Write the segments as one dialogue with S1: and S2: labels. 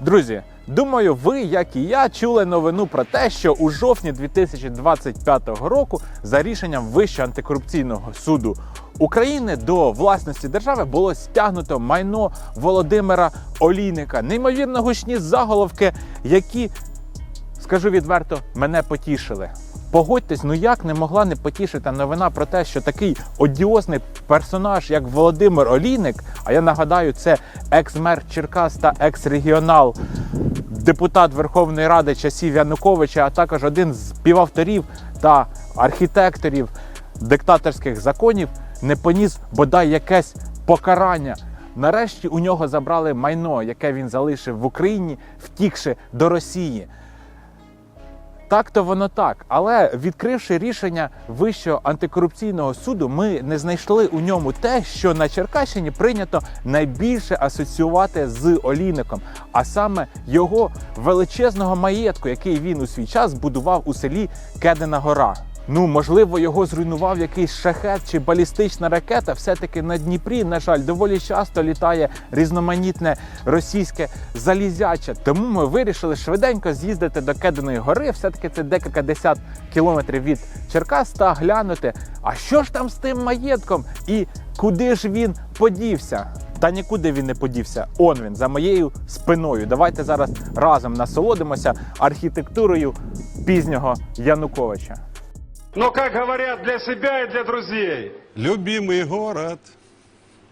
S1: Друзі, думаю, ви, як і я, чули новину про те, що у жовтні 2025 року за рішенням Вищого антикорупційного суду України до власності держави було стягнуто майно Володимира Олійника. Неймовірно гучні заголовки, які скажу відверто, мене потішили. Погодьтесь, ну як не могла не потішити новина про те, що такий одіозний персонаж, як Володимир Олійник, а я нагадаю, це екс-мер Черкас та екс-регіонал, депутат Верховної Ради часів Януковича, а також один з співавторів та архітекторів диктаторських законів, не поніс бодай якесь покарання. Нарешті у нього забрали майно, яке він залишив в Україні, втікши до Росії. Так то воно так. Але відкривши рішення Вищого антикорупційного суду, ми не знайшли у ньому те, що на Черкащині прийнято найбільше асоціювати з Олійником, а саме його величезного маєтку, який він у свій час будував у селі Кедина Гора. Ну, можливо, його зруйнував якийсь шахет чи балістична ракета. Все-таки на Дніпрі, на жаль, доволі часто літає різноманітне російське залізяче. Тому ми вирішили швиденько з'їздити до Кединої гори. Все-таки це декілька десят кілометрів від Черкас та глянути, а що ж там з тим маєтком і куди ж він подівся. Та нікуди він не подівся. Он він за моєю спиною. Давайте зараз разом насолодимося архітектурою пізнього Януковича.
S2: Но, как говорят, для себя и для друзей.
S3: Любимый город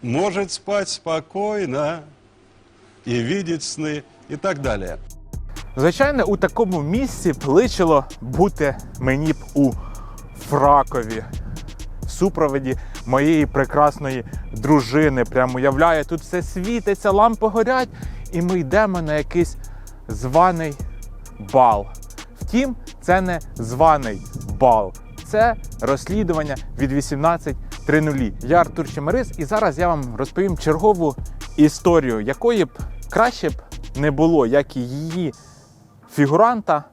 S3: может спать спокойно и видеть сны и так далее.
S1: Звичайно, у такому місці б личило бути мені б у Фракові. В супроводі моєї прекрасної дружини. Прямо уявляє, тут все світиться, лампи горять, і ми йдемо на якийсь званий бал. Втім, це не званий бал, це розслідування від 18.00. Я Артур Чемерис, і зараз я вам розповім чергову історію, якої б краще б не було, як і її фігуранта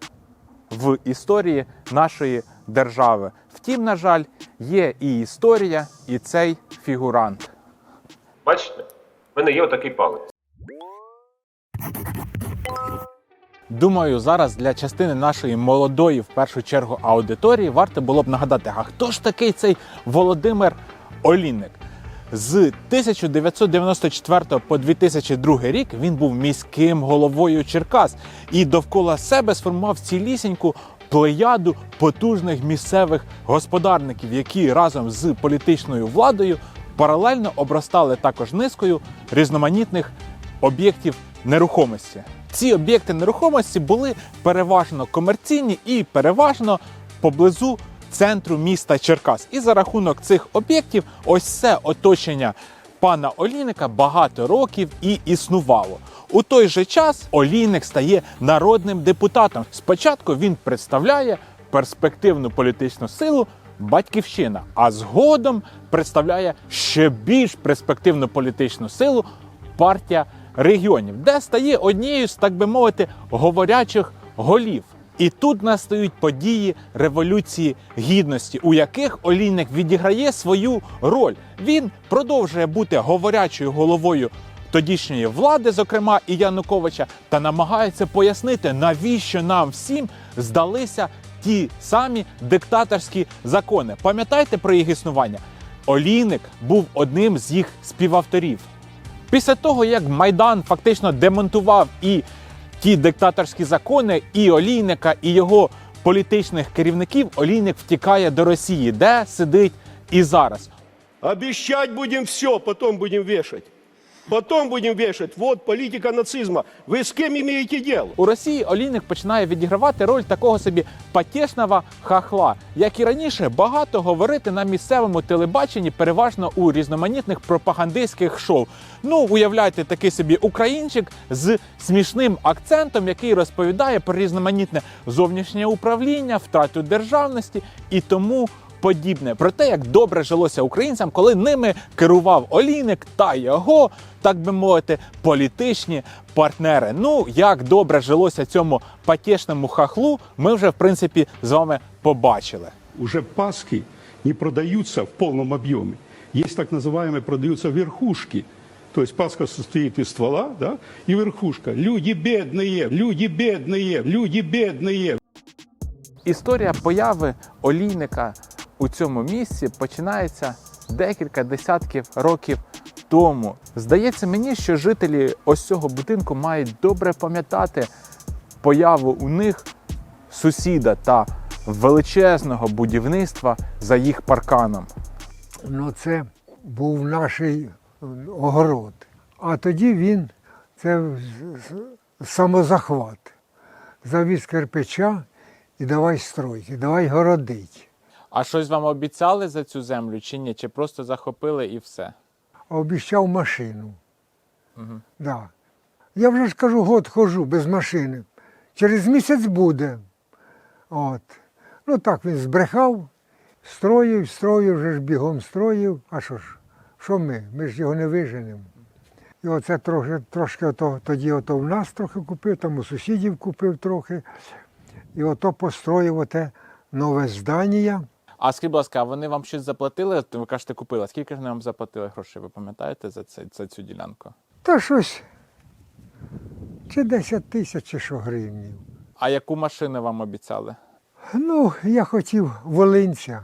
S1: в історії нашої держави. Втім, на жаль, є і історія, і цей фігурант.
S4: Бачите, в мене є отакий палець.
S1: Думаю, зараз для частини нашої молодої, в першу чергу, аудиторії варто було б нагадати, а хто ж такий цей Володимир Олійник? З 1994 по 2002 рік він був міським головою Черкас і довкола себе сформував цілісіньку плеяду потужних місцевих господарників, які разом з політичною владою паралельно обростали також низкою різноманітних об'єктів нерухомості. Ці об'єкти нерухомості були переважно комерційні і переважно поблизу центру міста Черкас. І за рахунок цих об'єктів, ось це оточення пана Олійника багато років і існувало. У той же час Олійник стає народним депутатом. Спочатку він представляє перспективну політичну силу Батьківщина, а згодом представляє ще більш перспективну політичну силу партія регіонів, де стає однією з, так би мовити, говорячих голів. І тут настають події революції гідності, у яких Олійник відіграє свою роль. Він продовжує бути говорячою головою тодішньої влади, зокрема і Януковича, та намагається пояснити, навіщо нам всім здалися ті самі диктаторські закони. Пам'ятайте про їх існування? Олійник був одним з їх співавторів. Після того, як Майдан фактично демонтував і ті диктаторські закони, і Олійника, і його політичних керівників, Олійник втікає до Росії, де сидить і зараз.
S5: Обіщать будемо все, потім будемо вешать. Потом будем вешать. Вот политика нацизма. Вы с кем имеете дело?
S1: У Росії Олійник починає відігравати роль такого собі потішного хахла, як і раніше, багато говорити на місцевому телебаченні, переважно у різноманітних пропагандистських шоу. Ну, уявляйте, такий собі українчик з смішним акцентом, який розповідає про різноманітне зовнішнє управління, втрату державності і тому Подібне про те, як добре жилося українцям, коли ними керував Олійник та його, так би мовити, політичні партнери. Ну як добре жилося цьому потішному хахлу, ми вже в принципі з вами побачили.
S6: уже паски не продаются в полном объеме. Есть так называемые продаются верхушки
S5: То есть паска состоит из ствола, да, и верхушка. Люди бедные, люди бедные, люди бедные.
S1: Історія появи олійника у цьому місці починається декілька десятків років тому. Здається мені, що жителі ось цього будинку мають добре пам'ятати появу у них сусіда та величезного будівництва за їх парканом.
S6: Ну, це був наш е, огород. А тоді він, це самозахват. Завіз кирпича і давай стройки, давай городить.
S1: А щось вам обіцяли за цю землю чи ні? Чи просто захопили і все?
S6: Обіцяв машину. Да. Я вже ж кажу, год хожу без машини. Через місяць буде. От. Ну так він збрехав, строїв, строїв, вже ж бігом строїв. А що ж? Що ми? Ми ж його не виженемо. І оце трохи, трошки ото, тоді ото в нас трохи купив, там у сусідів купив трохи. І ото построїв оте нове здання.
S1: А скажіть, будь ласка, вони вам щось заплатили? Ви кажете, купили. Скільки ж вони вам заплатили грошей? Ви пам'ятаєте за, це, за цю ділянку?
S6: Та щось. Чи 10 тисяч, чи що гривнів.
S1: А яку машину вам обіцяли?
S6: Ну, я хотів волинця.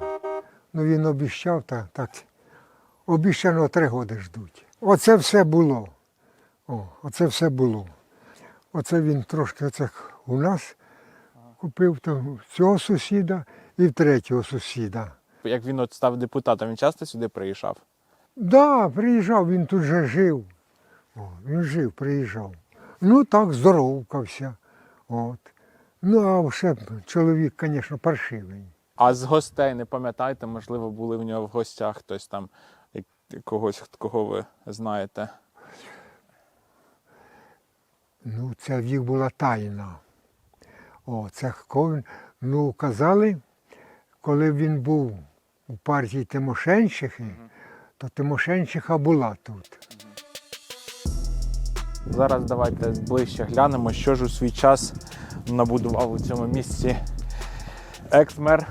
S6: Ну він обіщав, та так. Обіщано три роки ждуть. Оце все було. О, оце все було. Оце він трошки оце у нас купив там цього сусіда і в третього сусіда.
S1: Як він от став депутатом, він часто сюди приїжджав?
S6: Да, приїжджав, він тут же жив. О, він жив, приїжджав. Ну так, здоровкався. От. Ну, а ще чоловік, звісно, паршивий.
S1: А з гостей не пам'ятаєте, можливо, були в нього в гостях хтось там, когось, кого ви знаєте.
S6: Ну, це в їх була тайна. О, це. Ну, казали, коли він був у партії Тимошенчихи, то Тимошенчиха була тут.
S1: Зараз давайте ближче глянемо, що ж у свій час набудував у цьому місці екс-мер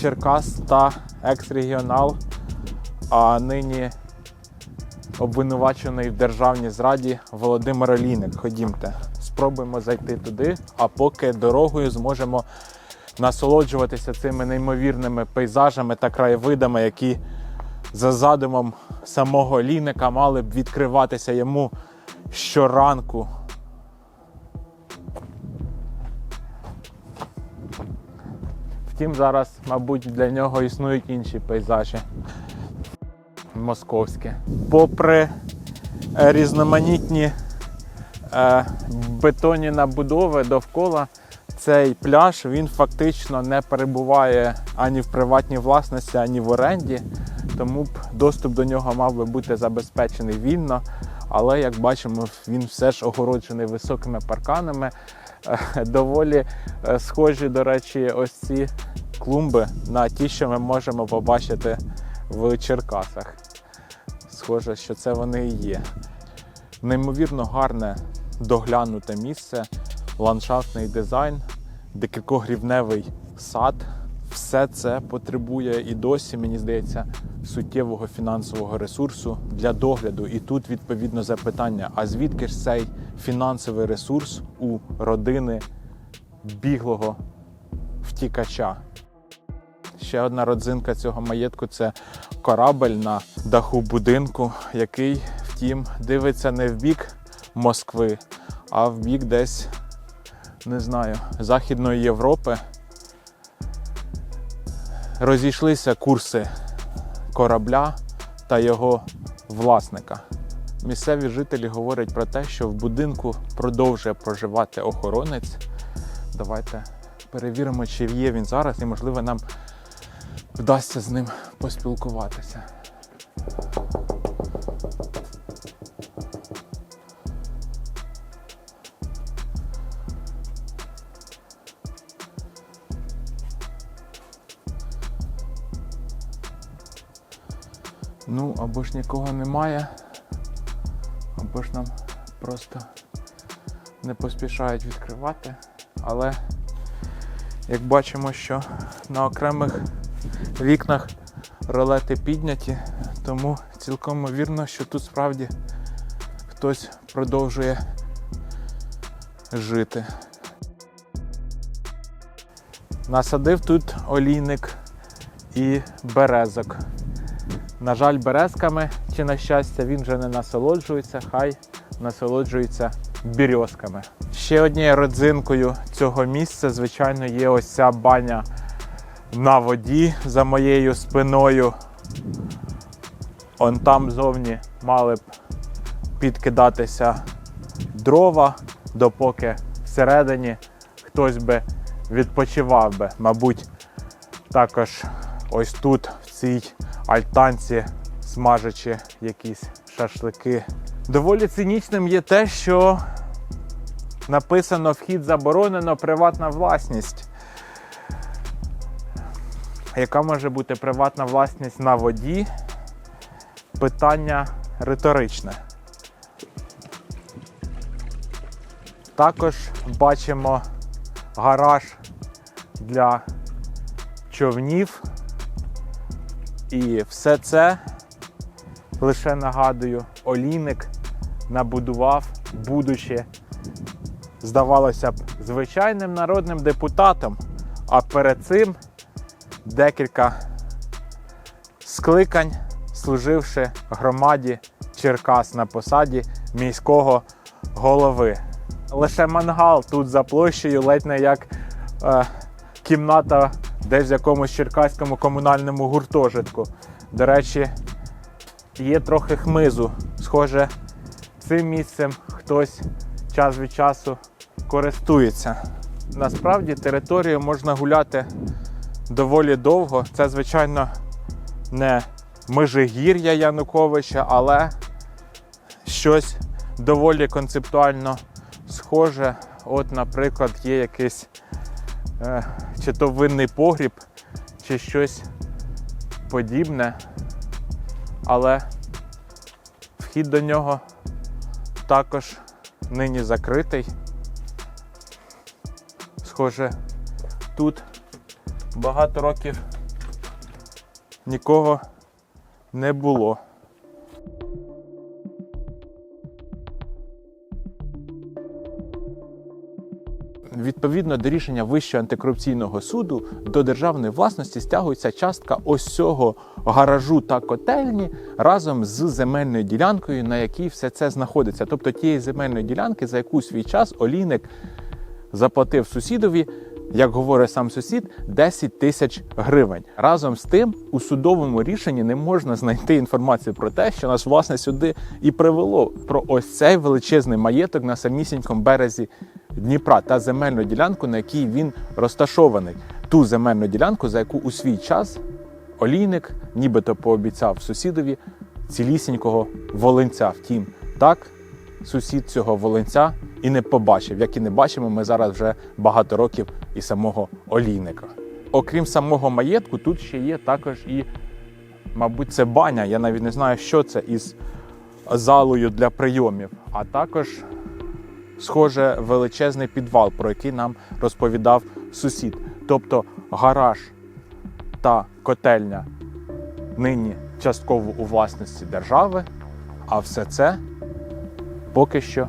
S1: Черкас та екс-регіонал, а нині обвинувачений в державній зраді Володимир Олійник. Ходімте, спробуємо зайти туди, а поки дорогою зможемо насолоджуватися цими неймовірними пейзажами та краєвидами, які за задумом самого Олійника мали б відкриватися йому щоранку. Втім, зараз, мабуть, для нього існують інші пейзажі московські. Попри е, різноманітні е, бетонні набудови довкола, цей пляж він фактично не перебуває ані в приватній власності, ані в оренді, тому б доступ до нього мав би бути забезпечений вільно. Але як бачимо, він все ж огороджений високими парканами. Е, Доволі е, схожі, до речі, ось ці клумби на ті, що ми можемо побачити в Черкасах. Схоже, що це вони і є. Неймовірно гарне доглянуте місце, ландшафтний дизайн, декількогрівневий сад. Все це потребує і досі, мені здається, суттєвого фінансового ресурсу для догляду. І тут відповідно запитання: а звідки ж цей фінансовий ресурс у родини біглого втікача? Ще одна родзинка цього маєтку це корабель на даху будинку, який, втім, дивиться не в бік Москви, а в бік десь, не знаю, Західної Європи. Розійшлися курси корабля та його власника. Місцеві жителі говорять про те, що в будинку продовжує проживати охоронець. Давайте перевіримо, чи є він зараз, і можливо нам вдасться з ним поспілкуватися. Або ж нікого немає, або ж нам просто не поспішають відкривати. Але як бачимо, що на окремих вікнах ролети підняті, тому цілком ймовірно, що тут справді хтось продовжує жити. Насадив тут олійник і березок. На жаль, березками чи на щастя він вже не насолоджується, хай насолоджується бірьозками. Ще однією родзинкою цього місця, звичайно, є ось ця баня на воді за моєю спиною. Он там зовні мали б підкидатися дрова, допоки всередині хтось би відпочивав би. Мабуть, також ось тут, цій альтанці, смажачи якісь шашлики. Доволі цинічним є те, що написано вхід заборонено, приватна власність. Яка може бути приватна власність на воді? Питання риторичне. Також бачимо гараж для човнів. І все це, лише нагадую, олійник набудував, будучи, здавалося б, звичайним народним депутатом. А перед цим декілька скликань, служивши громаді Черкас на посаді міського голови. Лише мангал тут за площею, ледь не як е, кімната десь в якомусь черкаському комунальному гуртожитку. До речі, є трохи хмизу. Схоже, цим місцем хтось час від часу користується. Насправді територію можна гуляти доволі довго. Це, звичайно, не межигір'я Януковича, але щось доволі концептуально схоже. От, наприклад, є якийсь чи то винний погріб, чи щось подібне. Але вхід до нього також нині закритий. Схоже, тут багато років нікого не було. Відповідно до рішення Вищого антикорупційного суду до державної власності стягується частка ось цього гаражу та котельні разом з земельною ділянкою, на якій все це знаходиться. Тобто тієї земельної ділянки, за яку свій час олійник заплатив сусідові, як говорить сам сусід, 10 тисяч гривень. Разом з тим, у судовому рішенні не можна знайти інформацію про те, що нас власне сюди і привело про ось цей величезний маєток на самісінькому березі Дніпра та земельну ділянку, на якій він розташований. Ту земельну ділянку, за яку у свій час олійник нібито пообіцяв сусідові цілісінького волинця. Втім, так сусід цього волинця і не побачив, як і не бачимо ми зараз вже багато років і самого олійника. Окрім самого маєтку, тут ще є також і, мабуть, це баня. Я навіть не знаю, що це із залою для прийомів, а також, схоже, величезний підвал, про який нам розповідав сусід. Тобто гараж та котельня нині частково у власності держави, а все це поки що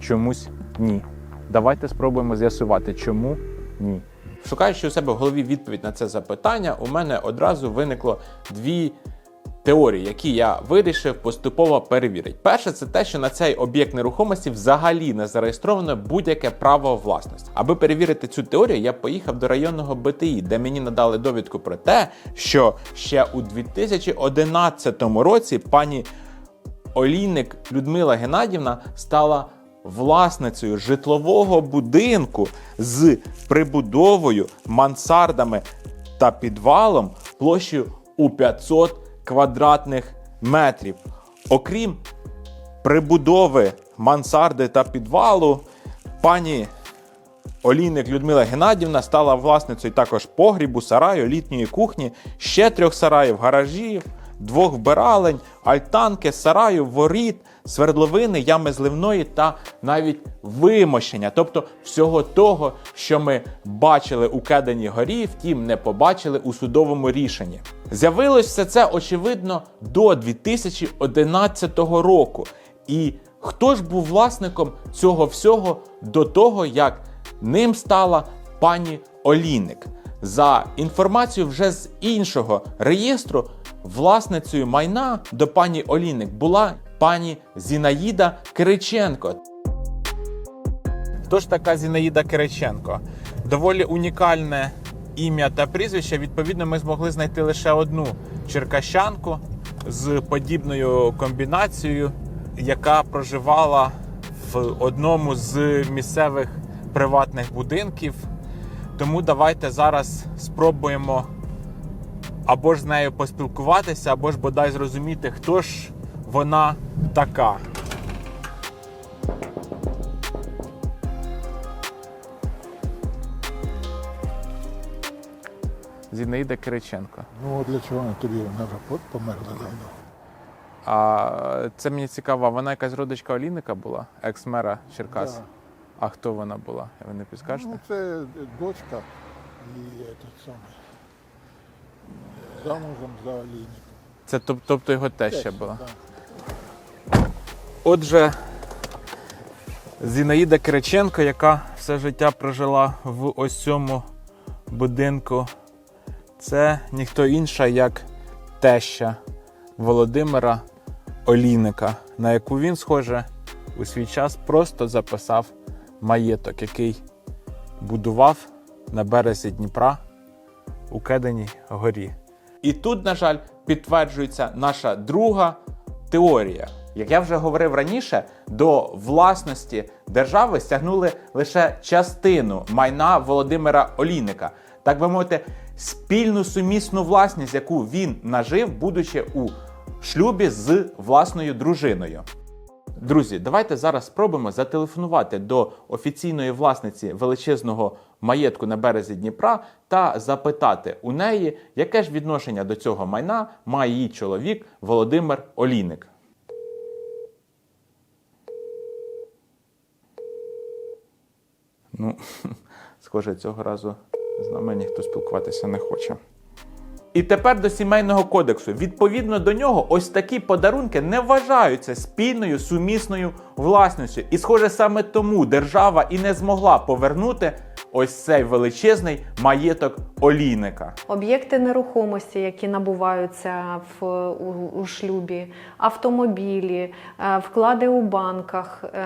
S1: чомусь ні. Давайте спробуємо з'ясувати, чому ні. Шукаючи у себе в голові відповідь на це запитання, у мене одразу виникло дві теорії, які я вирішив поступово перевірити. Перше, це те, що на цей об'єкт нерухомості взагалі не зареєстровано будь-яке право власності. Аби перевірити цю теорію, я поїхав до районного БТІ, де мені надали довідку про те, що ще у 2011 році пані олійник Людмила Геннадівна стала власницею житлового будинку з прибудовою, мансардами та підвалом площею у 500 квадратних метрів. Окрім прибудови мансарди та підвалу, пані Олійник Людмила Геннадівна стала власницею також погрібу, сараю, літньої кухні, ще трьох сараїв, гаражів, двох вбиралень, альтанки, сараю, воріт, свердловини, ями зливної та навіть вимощення. Тобто всього того, що ми бачили у Кедані горі, втім не побачили у судовому рішенні. З'явилось все це очевидно до 2011 року. І Хто ж був власником цього всього до того, як ним стала пані Олійник? За інформацією вже з іншого реєстру, власницею майна до пані Олійник була пані Зінаїда Кириченко. Хто ж така Зінаїда Кириченко? Доволі унікальне ім'я та прізвище. Відповідно, ми змогли знайти лише одну черкащанку з подібною комбінацією, яка проживала в одному з місцевих приватних будинків. Тому давайте зараз спробуємо або ж з нею поспілкуватися, або ж бодай зрозуміти, хто ж вона така. Зінаїда Кириченко.
S7: Ну, для чого вона тобі вона померла давно.
S1: А це мені цікаво, вона якась родичка Олійника була, екс-мера Черкас.
S7: Да.
S1: А хто вона була? Ви не підскажете?
S7: Ну, це дочка і этот самий. Замужем за Олійником.
S1: Це тоб- тобто його теща була.
S7: Да.
S1: Отже, Зінаїда Кириченко, яка все життя прожила в ось цьому будинку, це ніхто інша, як теща Володимира Олійника, на яку він, схоже, у свій час просто записав маєток, який будував на березі Дніпра у Кеденій горі. І тут, на жаль, підтверджується наша друга теорія. Як я вже говорив раніше, до власності держави стягнули лише частину майна Володимира Олійника, так би мовити, спільну сумісну власність, яку він нажив, будучи у шлюбі з власною дружиною. Друзі, давайте зараз спробуємо зателефонувати до офіційної власниці величезного маєтку на березі Дніпра та запитати у неї, яке ж відношення до цього майна має її чоловік Володимир Олійник. Ну, схоже, цього разу з нами ніхто спілкуватися не хоче. І тепер до сімейного кодексу. Відповідно до нього, ось такі подарунки не вважаються спільною сумісною власністю. І, схоже, саме тому держава і не змогла повернути ось цей величезний маєток олійника.
S8: Об'єкти нерухомості, які набуваються в у, у шлюбі, автомобілі, е, вклади у банках, е,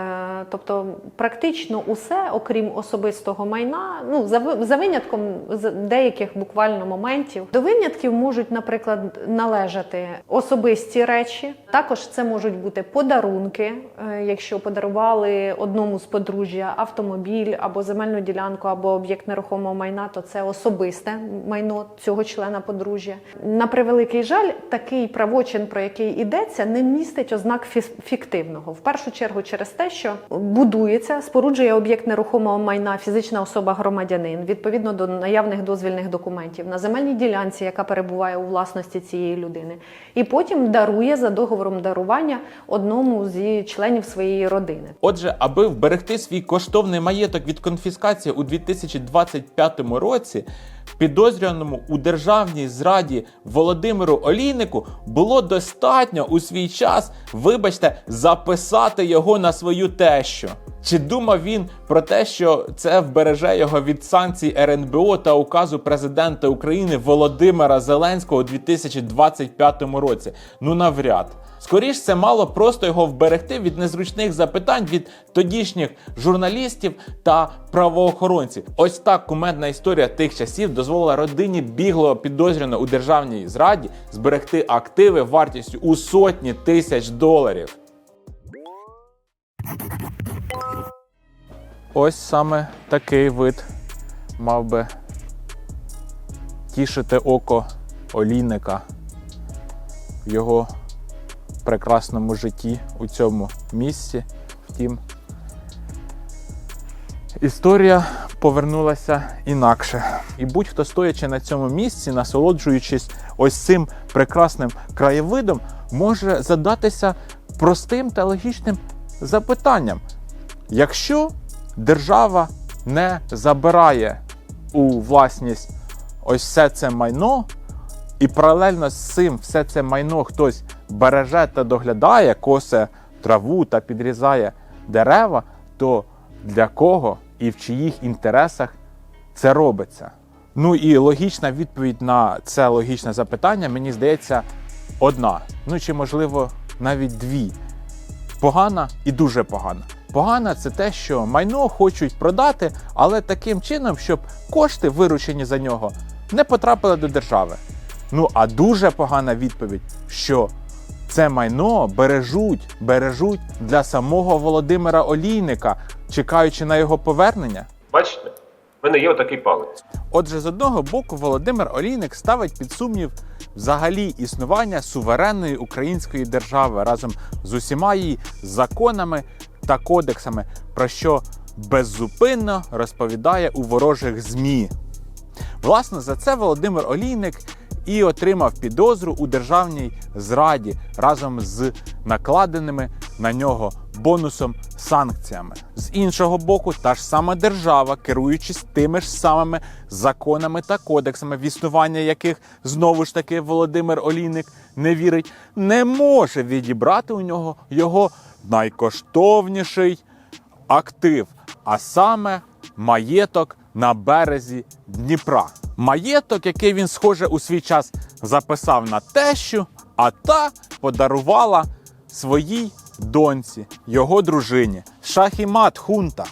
S8: тобто практично усе, окрім особистого майна, ну за, за винятком деяких буквально моментів. До винятків можуть, наприклад, належати особисті речі. Також це можуть бути подарунки, е, якщо подарували одному з подружжя автомобіль або земельну ділянку, або об'єкт нерухомого майна, то це особисте майно цього члена подружжя. На превеликий жаль, такий правочин, про який йдеться, не містить ознак фіктивного. В першу чергу через те, що будується, споруджує об'єкт нерухомого майна фізична особа громадянин відповідно до наявних дозвільних документів на земельній ділянці, яка перебуває у власності цієї людини, і потім дарує за договором дарування одному зі членів своєї родини.
S1: Отже, аби вберегти свій коштовний маєток від конфіскації у 2025 році, підозрюваному у державній зраді Володимиру Олійнику було достатньо у свій час, вибачте, записати його на свою тещу. Чи думав він про те, що це вбереже його від санкцій РНБО та указу президента України Володимира Зеленського у 2025 році? Ну навряд. Скоріш це мало просто його вберегти від незручних запитань від тодішніх журналістів та правоохоронців. Ось так кумедна історія тих часів дозволила родині біглого підозрюваного у державній зраді зберегти активи вартістю у сотні тисяч доларів. Ось саме такий вид мав би тішити око олійника його прекрасному житті у цьому місці. Втім, історія повернулася інакше. І будь-хто стоячи на цьому місці, насолоджуючись ось цим прекрасним краєвидом, може задатися простим та логічним запитанням. Якщо держава не забирає у власність ось все це майно, і паралельно з цим все це майно хтось береже та доглядає, косе траву та підрізає дерева, то для кого і в чиїх інтересах це робиться? Ну і логічна відповідь на це логічне запитання, мені здається, одна. Ну чи можливо навіть дві. Погана і дуже погана. Погана це те, що майно хочуть продати, але таким чином, щоб кошти, виручені за нього, не потрапили до держави. Ну а дуже погана відповідь, що це майно бережуть, бережуть для самого Володимира Олійника, чекаючи на його повернення.
S4: Бачите, в мене є отакий палець.
S1: Отже, з одного боку, Володимир Олійник ставить під сумнів взагалі існування суверенної української держави разом з усіма її законами та кодексами, про що беззупинно розповідає у ворожих ЗМІ. Власне, за це Володимир Олійник і отримав підозру у державній зраді разом з накладеними на нього бонусом санкціями. З іншого боку, та ж сама держава, керуючись тими ж самими законами та кодексами, в існування яких знову ж таки Володимир Олійник не вірить, не може відібрати у нього його найкоштовніший актив, а саме маєток на березі Дніпра. Маєток, який він, схоже, у свій час записав на тещу, а та подарувала своїй доньці, його дружині, шахімат хунта.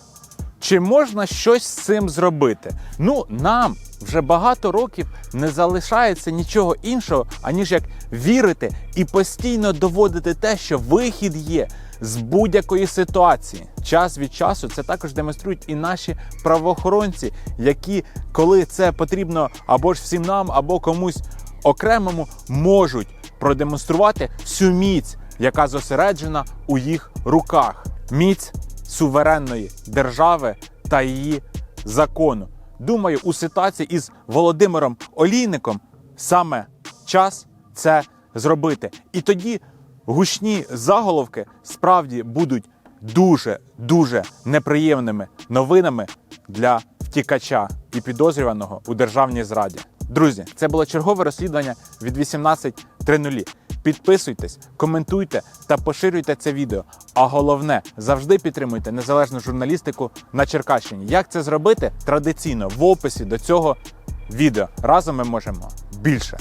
S1: Чи можна щось з цим зробити? Ну, нам вже багато років не залишається нічого іншого, аніж як вірити і постійно доводити те, що вихід є з будь-якої ситуації. Час від часу це також демонструють і наші правоохоронці, які, коли це потрібно або ж всім нам, або комусь окремому, можуть продемонструвати всю міць, яка зосереджена у їх руках. Міць суверенної держави та її закону. Думаю, у ситуації із Володимиром Олійником саме час це зробити. І тоді гучні заголовки справді будуть дуже дуже неприємними новинами для втікача і підозрюваного у державній зраді. Друзі, це було чергове розслідування від 18.00. Підписуйтесь, коментуйте та поширюйте це відео. А головне, завжди підтримуйте незалежну журналістику на Черкащині. Як це зробити? Традиційно в описі до цього відео. Разом ми можемо більше.